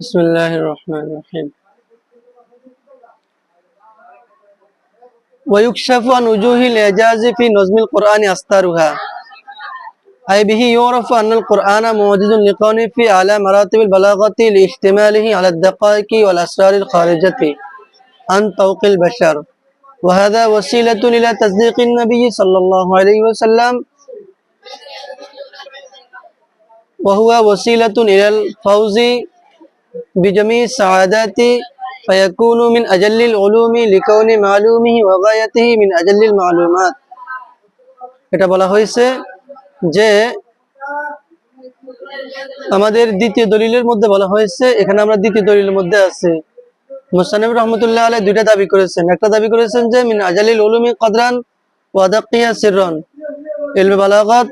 بسم الله الرحمن الرحيم. ويكشف عن وجوه الإعجاز في نظم القرآن أستارها أي به يعرف أن القرآن موجود لقون في أعلى مراتب البلاغة لاشتماله على الدقائق والأسرار الخارجة عن طوق البشر. وهذا وسيلة إلى تصديق النبي صلى الله عليه وسلم. وهو وسيلة إلى الفوز بجميع السعادات فيكون من أجل العلوم لكون معلومه وغايته من أجل المعلومات এটা বলা হয়েছে যে আমাদের দ্বিতীয় দলিলের মধ্যে বলা হয়েছে এখানে আমরা দ্বিতীয় দলিলের মধ্যে আছে মুসানিব রহমতুল্লাহ আলাই দুইটা দাবি করেছেন একটা দাবি করেছেন যে মিন আজালিল উলুমি কদরান ওয়াদাকিয়া সিররন ইলমে বালাগত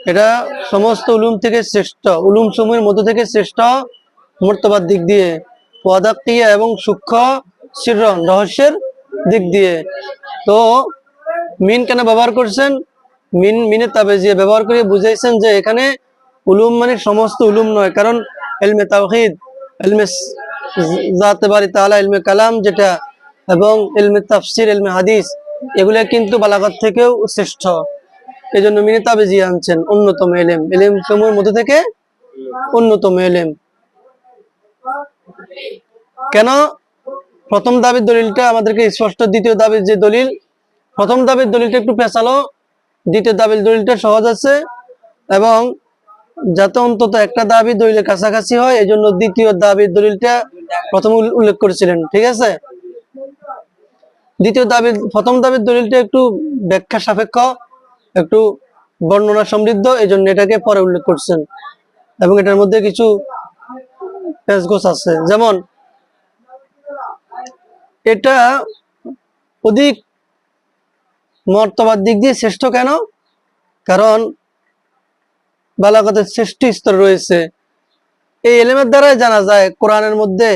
এটা সমস্ত উলুম থেকে শ্রেষ্ঠ উলুম সমূহের মধ্য থেকে শ্রেষ্ঠ মর্তবার দিক দিয়ে ওয়াদাকিয়া এবং সূক্ষ্ম সিররন রহস্যের দিক দিয়ে। তো, মিন কেন ব্যবহার করছেন? মিন, মিনের তাবেজিয়ে ব্যবহার করে বুঝাইছেন যে এখানে উলুম মানে সমস্ত উলুম নয়, কারণ এলমে তাওহিদ, এলমে জাতে বাড়ি তালা এলমে কালাম যেটা, এবং এলমে তাফসির, এলমে হাদিস, এগুলো কিন্তু বালাগত থেকেও শ্রেষ্ঠ। এই জন্য মিনে তাবেজি আনছেন অন্যতম এলেম। এলেম সমূহের মধ্যে থেকে অন্যতম এলেম। কেন? প্রথম দাবির দলিলটা আমাদেরকে স্পষ্ট, দ্বিতীয় দাবির যে দলিল, প্রথম দাবির দলিলটা একটু পেঁচালো। দ্বিতীয় দাবির দলিলটা সহজ আছে এবং যাতে অন্তত একটা দাবি দলিলের কাছাকাছি হয় এই জন্য দ্বিতীয় দাবির দলিলটা প্রথম উল- উল্লেখ করেছিলেন, ঠিক আছে? দ্বিতীয় দাবির, প্রথম দাবির দলিলটা একটু ব্যাখ্যা সাপেক্ষ, একটু বর্ণনা সমৃদ্ধ এই জন্য এটাকে পরে উল্লেখ করছেন। এবং এটার মধ্যে কিছু পেঁচগোছ আছে। যেমন, এটা অধিক মর্তবার দিক দিয়ে শ্রেষ্ঠ কেন? কারণ বালাগতের শ্রেষ্ঠ স্তর রয়েছে। এই এলেমের দ্বারাই জানা যায়, কোরআনের মধ্যে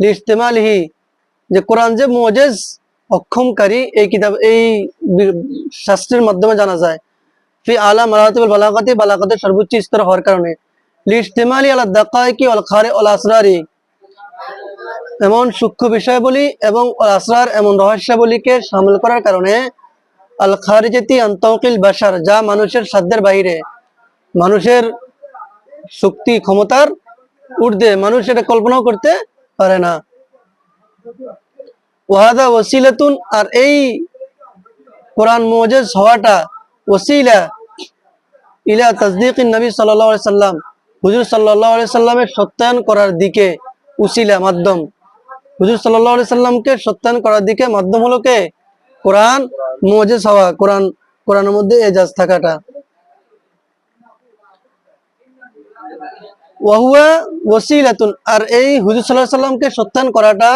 লিস্তেমালিহি, যে কোরআন যে মোজেজ, অক্ষমকারী, এই কিতাব, এই শাস্ত্রের মাধ্যমে জানা যায়। ফি আলা মারাতিবুল বালাগাতি, বালাগাতের সর্বোচ্চ স্তর হওয়ার কারণে। লিস্তেমালি আলা দাকাইকি ওয়াল খারে ওয়াল আসরারি। এমন সূক্ষ্ম বিষয়াবলী এবং ওয়াল আসরার এমন রহস্যাবলীকে সামিল করার কারণে আল খারিজাতি আন্তকিল বাসার যা মানুষের সাধ্যের বাইরে মানুষের শক্তি ক্ষমতার ঊর্ধ্বে মানুষ এটা কল্পনাও করতে পারে না। ওয়াদা ওসিলাতুন, আর এই কোরআন মোজেজ হওয়াটা ওসিলা ইলা তাজদিক নবী আলাইহি সাল্লাম হুজুর সাল্লাল্লাহু আলাইহি সাল্লামের সত্যায়ন করার দিকে উসিলা মাধ্যম। হুজুর সাল্লাল্লাহু আলাইহি সাল্লামকে সত্যায়ন করার দিকে মাধ্যম হলো কে? কোরআন মোজেজ হওয়া, কোরআন, কোরআনের মধ্যে এজাজ থাকাটা। ওয়াহুয়া ওসিলাতুন আর এই হুজুর সাল্লাহ সাল্লামকে সত্যায়ন করাটা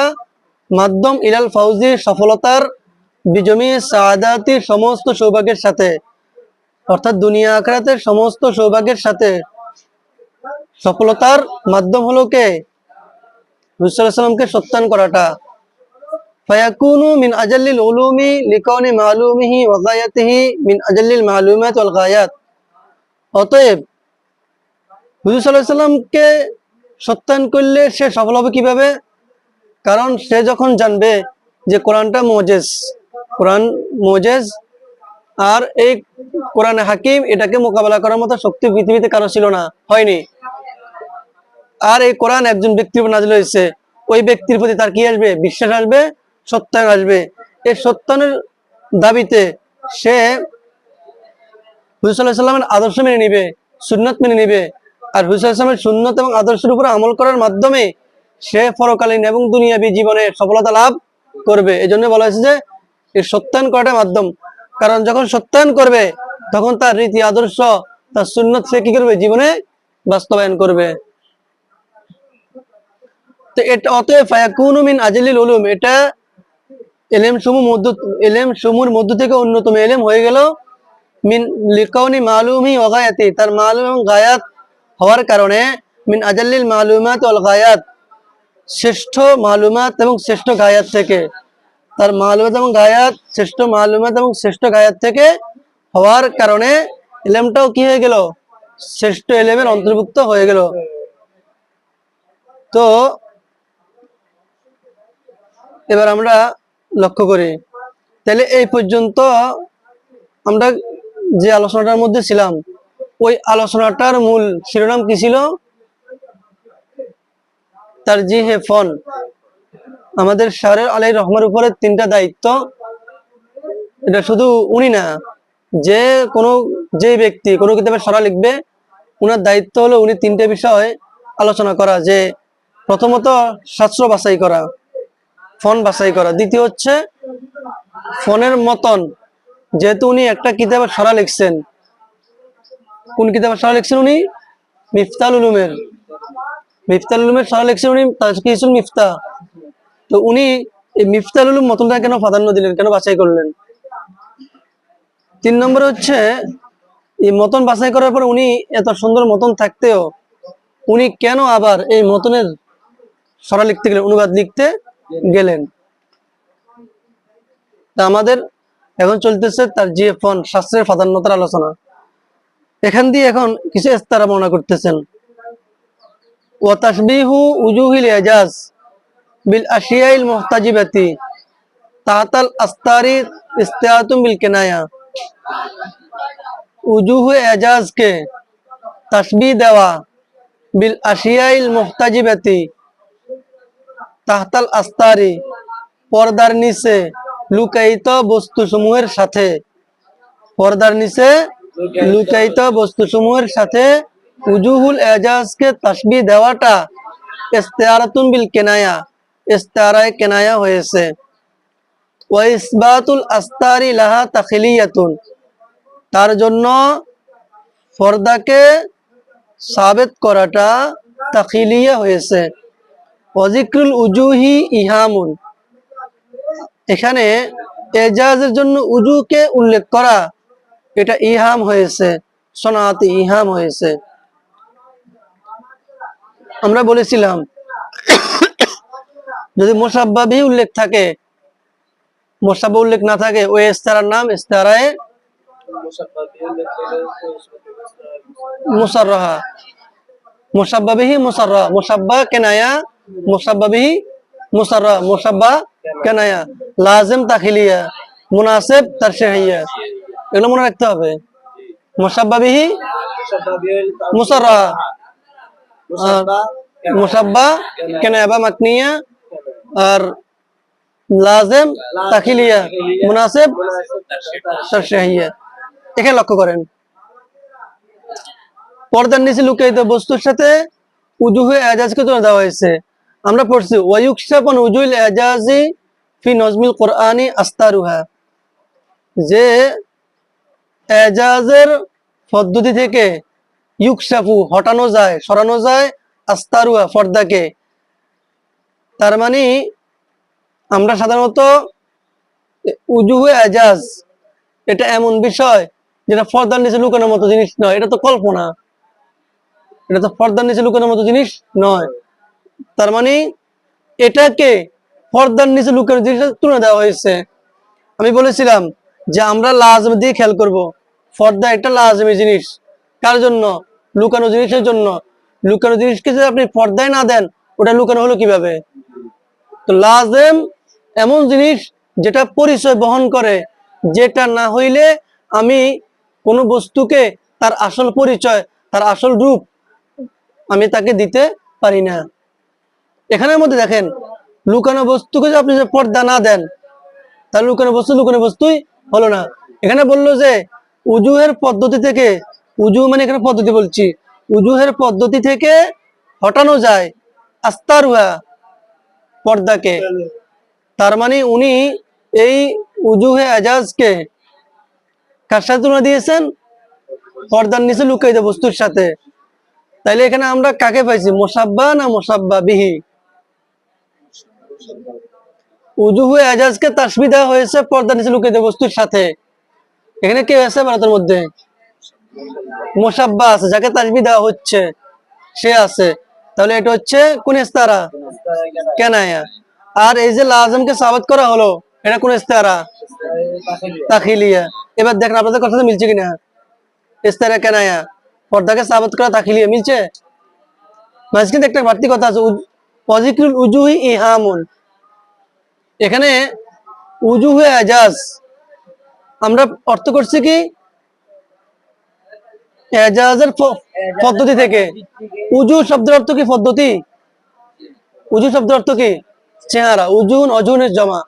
মাধ্যম ইলাল ফাউজির সফলতার বিজমি, সাদাতি, সমস্ত সৌভাগ্যের সাথে। অর্থাৎ দুনিয়া আখরাতের সমস্ত সৌভাগ্যের সাথে। সফলতার মাধ্যম হলো কে? হুজুর সাল্লাহ সাল্লামকে সত্যায়ন করাটা। ফায়াকুনু মিন আজাল্লিল উলুমি লিকাউনি মালুমিহি ওয়া গায়াতিহি মিন আজাল্লিল মালুমাত ওয়াল গায়াত। অতএব হুজুর সাল্লাহ সাল্লামকে সত্যায়ন করলে সে সফল হবে কীভাবে? কারণ সে যখন জানবে যে কোরআনটা মোজেজ, কোরআন মোজেজ আর এই কোরআন হাকিম এটাকে মোকাবেলা করার মতো শক্তি পৃথিবীতে কারও ছিল না, হয়নি। আর এই কোরআন একজন ব্যক্তির উপর নাজিল হয়েছে, ওই ব্যক্তির প্রতি তার কি আসবে? বিশ্বাস আসবে? সত্যায়ন আসবে। এই সত্যায়নের দাবিতে সে হুজুর সাল্লামের আদর্শ মেনে নিবে, সুন্নত মেনে নিবে। আর আলাইহি ওয়াসাল্লামের সুন্নত এবং আদর্শের উপর আমল করার মাধ্যমে সে পরকালীন এবং দুনিয়াবী জীবনে সফলতা লাভ করবে। এই জন্য বলা হয়েছে যে, এই সত্যায়ন করাটা মাধ্যম। কারণ যখন সত্যায়ন করবে, তখন তার রীতি, আদর্শ, তার সুন্নত সে কি করবে? জীবনে বাস্তবায়ন করবে। তো এটা অতএব আজলিল উলুম, এটা এলেম সমূহ মধ্য, এলেম মধ্য থেকে অন্যতম এলেম হয়ে গেল। মিন লিকাউনি মালুমি তার মালুম এবং গায়াত হওয়ার কারণে মিন আজাল্লিল মালুমাত ওয়াল গায়াত, শ্রেষ্ঠ মালুমাত এবং শ্রেষ্ঠ গায়াত থেকে, তার মালুমাত এবং গায়াত, শ্রেষ্ঠ মালুমাত এবং শ্রেষ্ঠ গায়াত থেকে হওয়ার কারণে এলেমটাও কি হয়ে গেল? শ্রেষ্ঠ এলেমের অন্তর্ভুক্ত হয়ে গেল। তো এবার আমরা লক্ষ্য করি। তাহলে এই পর্যন্ত আমরা যে আলোচনাটার মধ্যে ছিলাম, ওই আলোচনাটার মূল শিরোনাম কি ছিল? তার জি হে ফন। আমাদের শাহরের আলাই রহমার উপরে তিনটা দায়িত্ব। এটা শুধু উনি না, যে কোনো, যে ব্যক্তি কোনো কিতাবে সরা লিখবে, উনার দায়িত্ব হলো উনি তিনটে বিষয় আলোচনা করা, যে প্রথমত শাস্ত্র বাছাই করা। ফোন বাছাই করা। দ্বিতীয় হচ্ছে, ফোনের মতন, যেহেতু উনি একটা কিতাবের সরা লিখছেন। কোন কিতাবের সরা লিখছেন উনি? মিফতাল উলুমের। মিফতাল উলুমের সরা লিখছেন উনি ছিল মিফতা। তো উনি এই মিফতাল উলুম মতনটা কেন প্রাধান্য দিলেন, কেন বাছাই করলেন? তিন নম্বরে হচ্ছে, এই মতন বাছাই করার পর উনি এত সুন্দর মতন থাকতেও উনি কেন আবার এই মতনের সরা লিখতে গেলেন, অনুবাদ লিখতে? গেলেন। তা আমাদের এখন চলতেছে তার যে ফন, শাস্ত্রের প্রাধান্যতার আলোচনা। এখান দিয়ে এখন কিছু ইস্তারা বর্ণনা করতেছেন। ও তাসবিহু উজুহিল এজাজ বিল আশিয়াইল মুহতাজিবাতি তাহাতাল আস্তারি বিল কেনায়া। উজুহ এজাজকে তাসবি দেওয়া বিল আশিয়াইল মুহতাজিবাতি তাহতাল আস্তারি পর্দার নিচে লুকায়িত বস্তুসমূহের সাথে। পর্দার নিচে লুকায়িত বস্তুসমূহের সাথে উজুহুল এজাজকে তাসবি দেওয়াটা ইস্তেয়ারাতুন বিল কেনায়া ইস্তেয়ারায় কেনায়া হয়েছে। ওয়া ইসবাতুল আস্তারি লাহা তাখিলিয়াতুন, তার জন্য পর্দাকে সাবেত করাটা তাখিলিয়া হয়েছে। ওয়াজিক্রুল উজুহি ইহামুন। এখানে এজাজের জন্য উজুকে উল্লেখ করা, এটা ইহাম হয়েছে সনাতি ইহাম হয়েছে। আমরা বলেছিলাম, যদি মোসাব্বাবি উল্লেখ থাকে, মোসাব্বা উল্লেখ না থাকে, ওই ইস্তারার নাম ইস্তারায় মুসাররাহা। মুসাব্বাবিহি মুসাররা মুসাব্বা কেনায়া মুসাব্বাবিহি মুসাররা মুসাব্বা কেনায়া। লাজিম তাখিলিয়া। মুনাসিব এগুলো মনে রাখতে হবে। মুসাব্বাবিহি মুসাররা মুসাব্বা কেনায়া বা মাকনিয়া। আর লাজিম তাখিলিয়া মুনাসিব তারশিহিয়া। এখানে লক্ষ্য করেন। পর্দার নিচে লুকায়িত বস্তুর সাথে উজুহে এজাজকে তুলে দেওয়া হয়েছে। আমরা পড়ছি ওয়ায়ুকশাপন উজুল এজাজি ফি নজমিল কোরআনি আস্তারুহা যে এজাজের পদ্ধতি থেকে ইউকশাফু হটানো যায়, সরানো যায়, আস্তারুহা পর্দাকে তার মানে আমরা সাধারণত উজুহে এজাজ, এটা এমন বিষয় যেটা ফর্দার নিচে লুকানোর মতো জিনিস নয়, এটা তো কল্পনা। এটা তো পর্দার নিচে লুকানোর মতো জিনিস নয়। তার মানে এটাকে পর্দার নিচে লুকানোর জিনিস তুলে দেওয়া হয়েছে। আমি বলেছিলাম যে আমরা লাজম দিয়ে খেয়াল করব। পর্দা একটা লাজমি জিনিস। কার জন্য? লুকানো জিনিসের জন্য। লুকানো জিনিসকে যদি আপনি পর্দায় না দেন, ওটা লুকানো হলো কীভাবে? তো লাজেম এমন জিনিস যেটা পরিচয় বহন করে, যেটা না হইলে আমি কোনো বস্তুকে তার আসল পরিচয়, তার আসল রূপ আমি তাকে দিতে পারি না। এখানের মধ্যে দেখেন, লুকানো বস্তুকে যদি আপনি যে পর্দা না দেন তাহলে লুকানো বস্তু, লুকানো বস্তুই হলো না। এখানে বলল যে, উজুহের পদ্ধতি থেকে, উজু মানে এখানে পদ্ধতি বলছি, উজুহের পদ্ধতি থেকে হটানো যায় আস্তারুয়া পর্দাকে। তার মানে উনি এই উজুহে আজাজকে কার সাথে তুলনা দিয়েছেন? পর্দার নিচে লুকাইত বস্তুর সাথে। তাইলে এখানে আমরা কাকে পাইছি? মোসাব্বা না মোসাব্বা বিহি? উজুহু এজাজকে তাসবি দেওয়া হয়েছে পর্দার নিচে লুকাইত বস্তুর সাথে। এখানে কে আছে ভারতের মধ্যে? মোসাব্বা আছে, যাকে তাসবি দেওয়া হচ্ছে, সে আছে। তাহলে এটা হচ্ছে কোন ইস্তারা? আর এই যে লাজমকে করা হলো, এটা কোন ইস্তারা? তাখিলিয়া। এবার দেখেন আপনাদের কথা মিলছে কিনা? ইস্তারা কেনায়া। পর্দাকে সাবাত করা তাখিলিয়া, মিলছে? মাঝখানে একটা বাড়তি কথা আছে ওয়াজিকুল উজুহি ইহামুন এখানে উজুহে এজাজ আমরা অর্থ করছি কি? এজাজের পদ্ধতি থেকে। উজু শব্দের অর্থ কি পদ্ধতি? উজু শব্দের অর্থ কি? চেহারা। উজুন অজুনের জমা।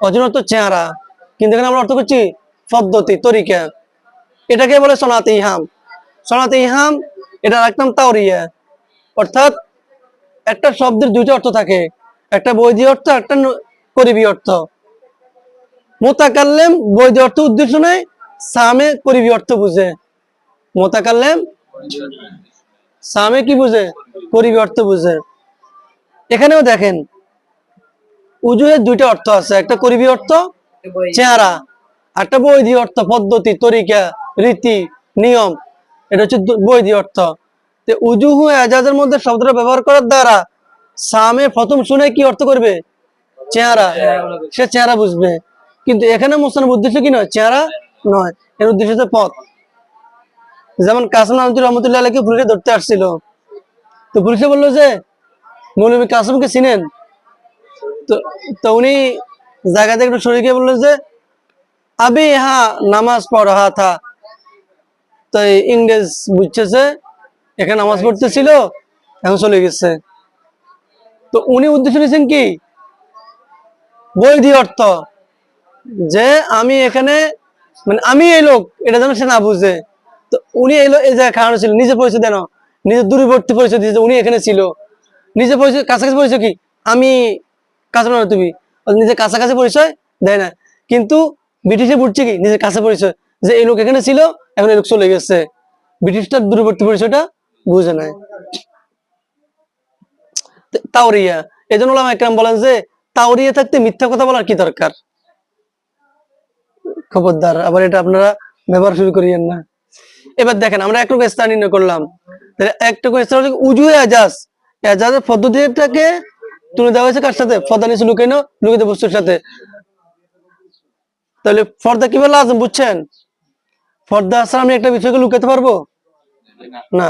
অজুন অর্থ চেহারা। কিন্তু এখানে আমরা অর্থ করছি পদ্ধতি, তরিকা। এটাকে বলে সনাতে ইহাম। সনাতে ইহাম এটা রাখতাম তাওরিয়া। অর্থাৎ একটা শব্দের দুইটা অর্থ থাকে। একটা বৈধি অর্থ, একটা করিবি অর্থ। মোতাকাল্লেম বৈধি অর্থ উদ্দেশ্য নেই, সামে করিবি অর্থ বুঝে। মোতাকাল্লেম? সামে কি বুঝে? করিবি অর্থ বুঝে। এখানেও দেখেন উজুয়ের দুইটা অর্থ আছে, একটা করিবি অর্থ চেহারা একটা বৈধি অর্থ পদ্ধতি, তরিকা, রীতি, নিয়ম। এটা হচ্ছে বৈধি অর্থ। উজুহু এজাজের মধ্যে শব্দটা ব্যবহার করার দ্বারা সামে প্রথম শুনে কি অর্থ করবে? চেহারা। সে চেহারা বুঝবে। কিন্তু এখানে মুসলামের উদ্দেশ্য কি নয়? চেহারা নয়। এর উদ্দেশ্য হচ্ছে পথ। যেমন কাসম আলাইকে পুলিশে ধরতে আসছিল। তো পুলিশে বলল যে, মৌলবী কাসমকে চিনেন। তো তো উনি জায়গা থেকে একটু সরে গিয়ে বলল যে, আবি হ্যাঁ নামাজ পড়া থা। তো ইংরেজ বুঝছে এখানে নামাজ পড়তেছিল এখন চলে গেছে। তো উনি উদ্দেশ্য নিয়েছেন কি? বৈধি অর্থ। যে আমি এখানে মানে আমি এই লোক এটা যেন সে না বুঝে। তো উনি এই লোক এই জায়গায় খাওয়ানো ছিল। নিজে পরিচয় দেন। নিজের দূরবর্তী পরিচয় দিয়েছে উনি এখানে ছিল। নিজে পরিচয় কাছাকাছি পরিচয় কি? আমি কাছে না তুমি। নিজের কাছাকাছি পরিচয় দেয় না। কিন্তু ব্রিটিশে বুঝছে কি? নিজের কাছে পরিচয়। যে এই লোক এখানে ছিল এখন এই লোক চলে গেছে। ব্রিটিশটার দূরবর্তী পরিচয়টা বুঝে নেয় তাওরিয়া এই জন্য ওলামা একরাম বলেন যে, তাওরিয়া থাকতে মিথ্যা কথা বলার কি দরকার? খবরদার, আবার এটা আপনারা ব্যবহার শুরু করিয়েন না। এবার দেখেন, আমরা একটুকু স্থান নির্ণয় করলাম। একটুকু স্থান হচ্ছে উজু এজাজ। এজাজের পদ্ধতিটাকে তুলে দেওয়া হয়েছে কার সাথে? ফদা নিচে লুকানো লুকিত বস্তুর সাথে। তাহলে ফর্দা কীভাবে লাজম, বুঝছেন? ফর্দা ছাড়া আমি একটা বিষয়কে লুকাতে পারব? না।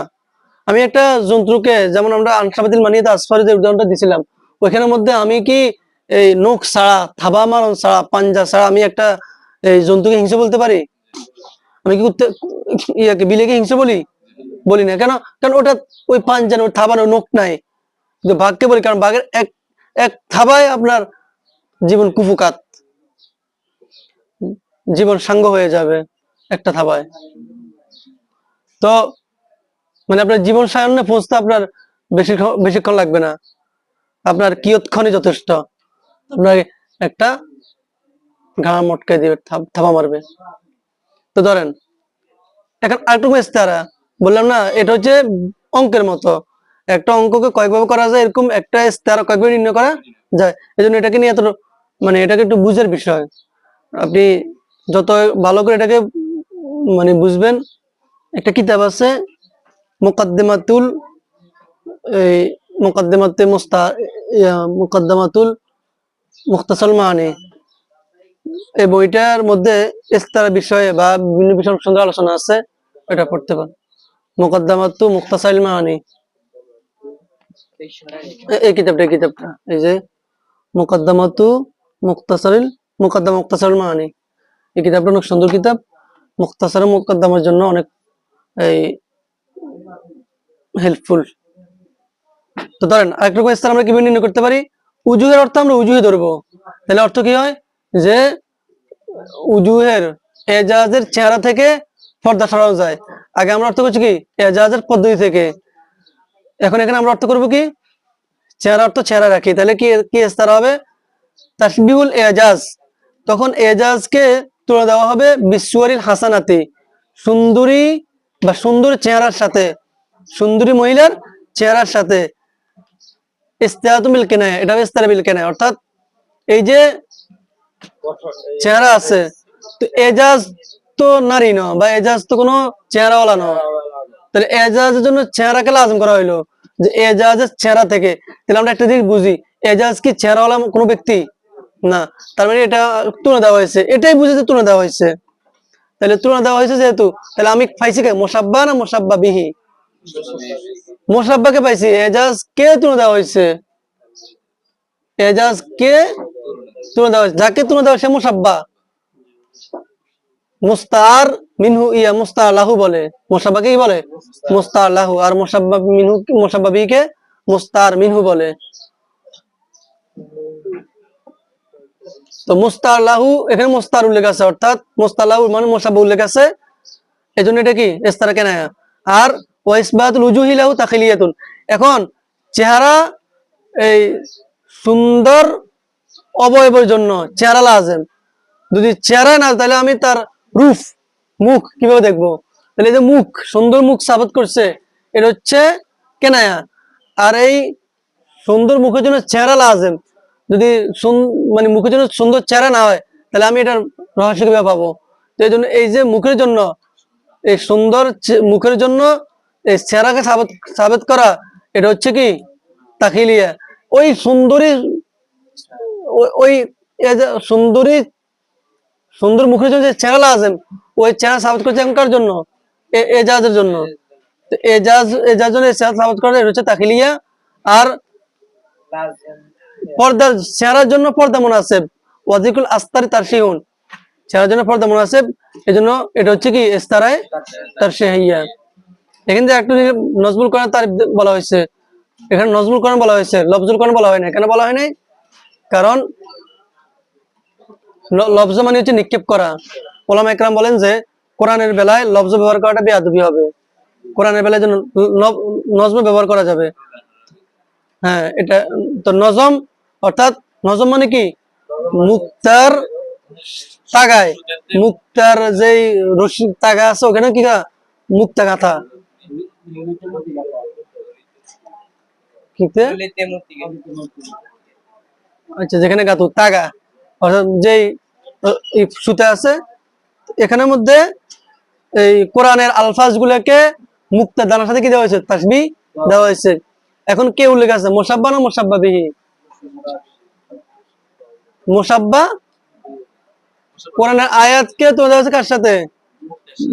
আমি একটা যন্ত্রকে যেমন আমরা আনসাবাদিল মানিয়ে আসফারি যে উদাহরণটা দিছিলাম, ওইখানের মধ্যে আমি কি এই নখ ছাড়া থাবা মারণ ছাড়া পাঞ্জা ছাড়া আমি একটা এই জন্তুকে হিংসে বলতে পারি? আমি কি ইয়াকে বিলেকে হিংসে বলি? বলি না, কেন? কারণ ওটা ওই পাঞ্জান ওই ওই নখ নাই। কিন্তু বাঘকে বলি, কারণ বাঘের এক এক থাবায় আপনার জীবন কুফুকাত। জীবন সাঙ্গ হয়ে যাবে একটা থাবায়। তো মানে আপনার জীবন সায়নে পৌঁছতে আপনার বেশি বেশিক্ষণ লাগবে না। আপনার কিয়ৎক্ষণই যথেষ্ট। আপনাকে একটা ঘাড় মটকাই দিবে, থাপা মারবে। তো ধরেন, এখন আরেকটু ইস্তারা বললাম না, এটা হচ্ছে অঙ্কের মতো। একটা অঙ্ককে কয়েকভাবে করা যায়, এরকম একটা ইস্তারা কয়েকভাবে নির্ণয় করা যায়। এই জন্য এটাকে নিয়ে এত মানে এটাকে একটু বুঝের বিষয়। আপনি যত ভালো করে এটাকে মানে বুঝবেন, একটা কিতাব আছে মুকদ্দিমাতুল মুকদ্দিমাতে মুস্তা মুকদ্দমাতুল মুখতাসল এই বইটার মধ্যে ইস্তারা বিষয়ে বা বিভিন্ন বিষয় সুন্দর আলোচনা আছে এটা পড়তে পারেন। মুকদ্দমাতু মুখতাসাল মানি। এই কিতাবটা এই কিতাবটা, এই যে মুকদ্দমাতু মুখতাসারিল মুকদ্দম মুখতাসাল মানি। এই কিতাবটা অনেক সুন্দর কিতাব। মুখতাসার মুকদ্দমার জন্য অনেক, এই হেল্পফুল তো ধরেন আরেক রকম স্থান আমরা কীভাবে নির্ণয় করতে পারি? উজুহের অর্থ আমরা উজুহে ধরবো। তাহলে অর্থ কি হয়? যে উজুহের এজাজের চেহারা থেকে পর্দা সরানো যায়। আগে আমরা অর্থ করছি কি? এজাজের পদ্ধতি থেকে। এখন এখানে আমরা অর্থ করব কি? চেহারা অর্থ চেহারা রাখি। তাহলে কি কি ইস্তারা হবে? তাসবিহুল এজাজ। তখন এজাজকে তুলে দেওয়া হবে বিশ্বরিল হাসানাতি। সুন্দরী বা সুন্দর চেহারার সাথে। সুন্দরী মহিলার চেহারার সাথে ইস্তেহাতু কেনায় অর্থাৎ এই যে চেহারা আছে, তো এজাজ তো নারী ন, বা এজাজ তো কোনো চেহারাওয়ালা তাহলে এজাজের জন্য চেহারাকে লাজম করা হইল, যে এজাজের চেহারা থেকে। তাহলে আমরা একটা জিনিস বুঝি, এজাজ কি চেহারাওয়ালা কোনো ব্যক্তি? না, তার মানে এটা তুলে দেওয়া হয়েছে, এটাই বুঝে যে তুলে দেওয়া হয়েছে। তাহলে তুলে দেওয়া হয়েছে যেহেতু, তাহলে আমি পাইছি কে? মোসাব্বা না মোসাব্বা বিহি মোসাব্বাকে পাইছি, এজাজ কে তুলে দেওয়া হয়েছে? এজাজকে তুলে দেওয়া হয়েছে? যাকে তুলে দেওয়া হয়েছে মুসাব্বা মুস্তার মিনহু, ইয়া মুস্তার লাহু বলে। মুসাব্বাকে কি বলে? মুস্তার লাহু। আর মুসাব্বা মিনহু মুসাব্বাবিকে মুস্তার মিনহু বলে। তো মুস্তার লাহু, এখানে মুস্তার উল্লেখ আছে, অর্থাৎ মুস্তার লাহু মানে মুসাব্বা উল্লেখ আছে। এই জন্য এটা কি? ইস্তারা কেনায়া আর ওয়াইসবাতুল এখন চেহারা এই সুন্দর অবয়বের জন্য, চেহারা লাজেম। যদি চেহারা না তাহলে আমি তার রুফ মুখ কীভাবে দেখব? তাহলে যে মুখ, সুন্দর মুখ সাবত করছে, এটা হচ্ছে কেনায়া। আর এই সুন্দর মুখের জন্য চেহারা লাজেম। যদি মানে মুখের জন্য সুন্দর চেহারা না হয়, তাহলে আমি এটার রহস্য কীভাবে পাবো? তো এই জন্য, এই যে মুখের জন্য, এই সুন্দর মুখের জন্য এই চেহারাকে সাবত, সাবেত করা, এটা হচ্ছে কি? তাকিলিয়া। ওই সুন্দরী, ওই- সুন্দরী, সুন্দর মুখের জন্য যে চেহারা আছেন ওই চেহারা সাবত করছে এখনকার জন্য? এজাজের জন্য। এজাজ এজাজ জন্য চেহারা সাবত করা, এটা হচ্ছে তাকিলিয়া। আর পর্দার চেহারার জন্য পর্দা মুনাসেব। ওয়াজিকুল আস্তারি তার শিহুন চেহারার জন্য পর্দা মুনাসেব। এই জন্য এটা হচ্ছে কি? ইস্তারায় তার শেহাইয়া এখানে যে একটু নজমুল কোরআন তার বলা হয়েছে। এখানে নজমুল কোরআন বলা হয়েছে। লফজুল কোরআন বলা হয় না কেন বলা হয় নাই? কারণ লফজ মানে হচ্ছে নিক্ষেপ করা। ওলামা একরাম বলেন যে, কোরআনের বেলায় লফজ ব্যবহার করাটা বেয়াদবি হবে। কোরআনের বেলায় লব- নজম ব্যবহার করা যাবে। হ্যাঁ এটা তো নজম, অর্থাৎ নজম মানে কি? মুক্তার তাগায়। মুক্তার যেই রশি তাগা আছে, ওখানে কি? মুক্তা গাথা আচ্ছা যেখানে গাতু তাগা। অর্থাৎ যেই সুতে আছে এখানের মধ্যে এই কোরআনের আলফাজ গুলোকে মুক্তা দানার সাথে কি দেওয়া হয়েছে? তাসবি দেওয়া হয়েছে। এখন কে উল্লেখ আছে? মোসাব্বা না মোসাব্বা বিহি? মোসাব্বা? কোরআনের আয়াতকে তো দেওয়া হয়েছে কার সাথে?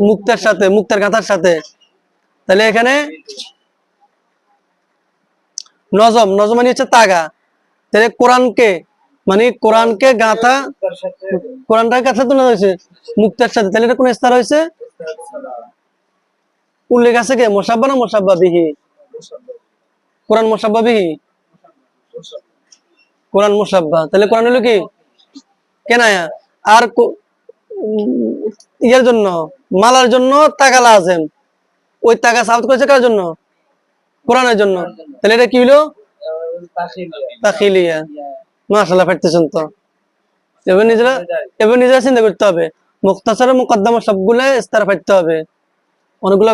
মুক্তার সাথে মুক্তার গাথার সাথে। তাহলে এখানে নজম নজম মানে হচ্ছে তাগা। তাহলে কোরআনকে মানে কোরআনকে গাথা, কোরআনটার কাছে তোলা হয়েছে মুক্তার সাথে। তাহলে এটা কোন স্তর হয়েছে? উল্লেখ আছে কে? মোসাব্বা না মোসাব্বা বিহি? কোরআন মোসাব্বা বিহি? কোরআন মোসাব্বা। তাহলে কোরআন হলো কি? কেনায়া। আর ইয়ের জন্য, মালার জন্য টাকা লাজেম। ওই টাকা সাবত করেছে কার জন্য? কোরআনের জন্য। তাহলে এটা কি হলো তাখিলিয়া। মাশাল্লাহ ফেটতেছেন তো। এবার নিজেরা এবার নিজেরা চিন্তা করতে হবে। মুক্তাসারের মুকদ্দমা সবগুলো ইস্তার ফাটতে হবে। অনেকগুলো